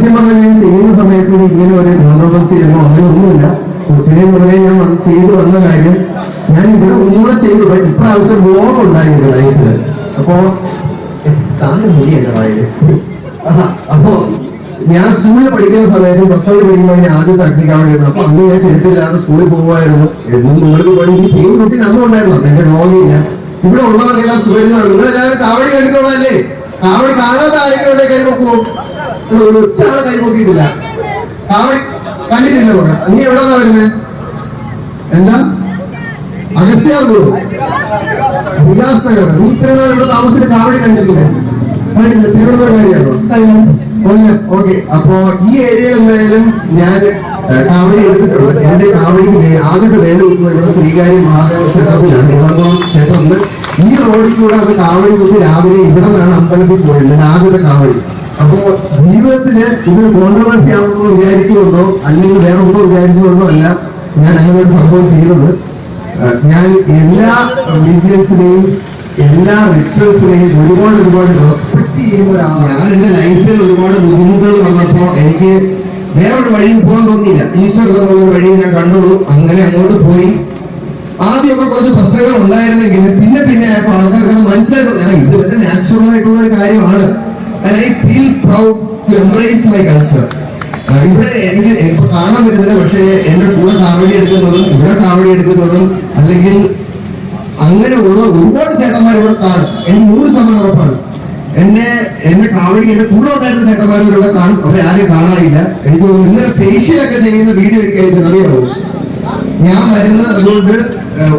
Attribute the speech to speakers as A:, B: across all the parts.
A: സത്യം പറഞ്ഞാൽ ഞാൻ ചെയ്യുന്ന സമയത്ത് ഇങ്ങനെ ഒരു കോൺട്രവേഴ്സി എന്നോ അങ്ങനെ ഒന്നുമില്ല. തീർച്ചയായും പറഞ്ഞാൽ ഞാൻ ചെയ്തു വന്ന കാര്യം ഞാൻ ഇവിടെ ഒന്നുകൂടെ ചെയ്തു. ഇപ്രാവശ്യം ബ്ലോഗ് ഉണ്ടായിരുന്നു ലൈഫിൽ അപ്പോ താഴെ മുടിയല്ല അപ്പോ ഞാൻ സ്കൂളിൽ പഠിക്കുന്ന സമയത്ത് ബസ് സ്റ്റോപ്പിൽ പഠിക്കുമ്പോൾ ഞാൻ ആദ്യം പ്രാക്ടിക്കാൻ വേണ്ടിയിരുന്നു അപ്പൊ അന്ന് ഞാൻ ചെയ്തിട്ടില്ലാതെ സ്കൂളിൽ പോകുമായിരുന്നു എന്നും നിങ്ങൾക്ക് പണി ഈ സെയിം കുട്ടി അന്നും ഉണ്ടായിരുന്നു. എന്റെ വ്ളോഗില്ല ഇവിടെ ഉള്ളവർക്കെല്ലാം സുഖം നിങ്ങൾ എല്ലാവരും കാവടി കണ്ടിട്ടുള്ളതല്ലേ? കാവടി കാണാത്ത ആരെങ്കിലും കൈ നോക്കുമോ ഒറ്റ ആളെ കാവടി കണ്ടിട്ടില്ല കൂടെ നീ വരുന്നത് എന്താ? വികാസ് നഗർ. നീ ഇത്ര നാൾ ഇവിടെ താമസിച്ചിട്ട് കാവടി കണ്ടിട്ടില്ല? തിരുവനന്തപുരം കാര്യമാണോ കൊല്ലം. ഓക്കെ. അപ്പോ ഈ ഏരിയയിൽ എന്തായാലും ഞാൻ കാവടി എടുത്തിട്ടുണ്ട്. എന്റെ കാവടിക്ക് ആദ്യത്തെ വേല വെക്കുന്നത് ഇവിടെ ശ്രീകാര്യ മഹാദേവ ക്ഷേത്രത്തിലാണ്. ഇളംകുളം ക്ഷേത്രത്തിൽ ഈ റോഡിൽ കൂടെ അത് കാവടി കുത്തി രാവിലെ ഇവിടെ നിന്നാണ് അമ്പലത്തിൽ പോയത്. ആദ്യത്തെ കാവടി അപ്പോ ജീവിതത്തിൽ ഇതൊരു കോൺട്രവേഴ്സി ആവുമെന്ന് വിചാരിച്ചുകൊണ്ടോ അല്ലെങ്കിൽ വേറെ ഒന്നോ വിചാരിച്ചുകൊണ്ടോ അല്ല ഞാൻ അങ്ങനെ ഒരു സംഭവം ചെയ്തത്. ഞാൻ എല്ലാ റിലീജിയൻസിനെയും എല്ലാ റിച്വൽസിനെയും ഒരുപാട് ഒരുപാട് റെസ്പെക്ട് ചെയ്യുന്ന ഒരാളാണ്. ഞാൻ എന്റെ ലൈഫിൽ ഒരുപാട് ബുദ്ധിമുട്ടുകൾ വന്നപ്പോ എനിക്ക് വേറൊരു വഴി പോകാൻ തോന്നിയില്ല. ഈശ്വരൻ എന്നുള്ളൊരു വഴി ഞാൻ കണ്ടുള്ളൂ അങ്ങനെ അങ്ങോട്ട് പോയി. ആദ്യമൊക്കെ കുറച്ച് പ്രശ്നങ്ങൾ ഉണ്ടായിരുന്നെങ്കിലും പിന്നെ പിന്നെ ആയപ്പോൾ ആൾക്കാർക്ക് മനസ്സിലാക്കും ഇത് വളരെ നാച്ചുറൽ ആയിട്ടുള്ള ഒരു കാര്യമാണ്. I feel proud to embrace my culture ഇവിടെ എനിക്ക് ഇപ്പൊ കാണാൻ പറ്റുന്നില്ല പക്ഷേ എന്റെ കൂടെ കാവടി എടുക്കുന്നതും ഇവിടെ കാവടി എടുക്കുന്നതും അല്ലെങ്കിൽ അങ്ങനെ ഉള്ള ഒരുപാട് ചേട്ടന്മാർ ഇവിടെ കാണും. എനിക്ക് നൂറ് ശതമാനം ഉറപ്പാണ്. എന്നെ എന്നെ കാവടി എന്റെ കൂടെ ഉണ്ടായിരുന്ന ചേട്ടന്മാർ ഇവിടെ കാണും. അവരെ ആരും കാണാനില്ല എനിക്ക് ഇന്നലെ ഫേഷ്യലൊക്കെ ചെയ്യുന്ന വീഡിയോ എനിക്ക് അയച്ചത് അറിയാമോ ഞാൻ വരുന്നത് അതുകൊണ്ട്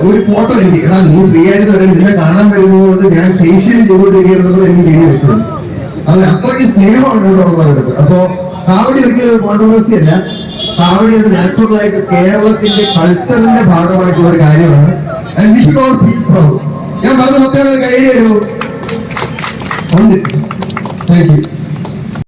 A: ഒരു ഫോട്ടോ എനിക്ക്. എടാ നീ ഫ്രീ ആയിട്ട് വരണം നിന്നെ കാണാൻ വരുന്നതുകൊണ്ട് ഞാൻ ഫേഷ്യൽ ചെയ്തുകൊണ്ടിരിക്കുന്നത് എനിക്ക് വീഡിയോ വെച്ചിട്ടുണ്ട് അത് അത്രയ്ക്ക് സ്നേഹമാണ് ഇവിടെ ഉള്ളവരടുത്ത് അപ്പോ കാവടി ഒരിക്കലും ഒരു കോൺട്രവേഴ്സി അല്ല. കാവടി അത് നാച്ചുറൽ ആയിട്ട് കേരളത്തിന്റെ കൾച്ചറിന്റെ ഭാഗമായിട്ടുള്ള ഒരു കാര്യമാണ്. ഞാൻ പറഞ്ഞ മൊത്തം കൈഡി വരുമോ